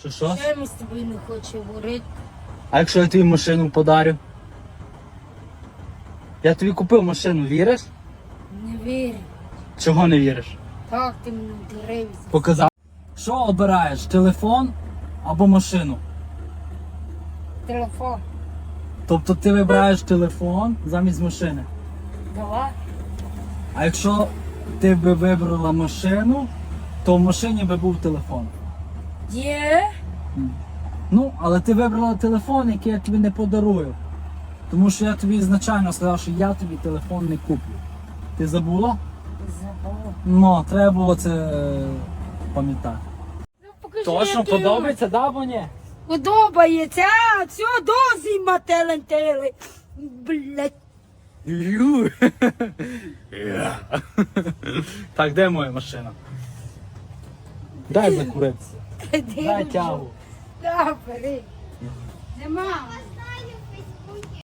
Що що? Я з тобою не хочу говорити? А якщо я тобі машину подарю? Я тобі купив машину, віриш? Не вірю. Чого не віриш? Так, ти мені дивився. Показав. Що обираєш? Телефон або машину? Телефон. Тобто ти вибираєш телефон замість машини. Давай. А якщо ти би вибрала машину, то в машині би був телефон. Є? Ну, але ти вибрала телефон, який я тобі не подарую. Тому що я тобі ізначально сказав, що я тобі телефон не куплю. Ти забула? Забув. Ну, треба було це е, пам'ятати. Ну, покажи, Точно як ти подобається, да, або ні? Подобається, а все дозі мателентили. Блять. Ю. Так, де моя машина? Дай закуритися. Дай тягу. Да, бери. Нема.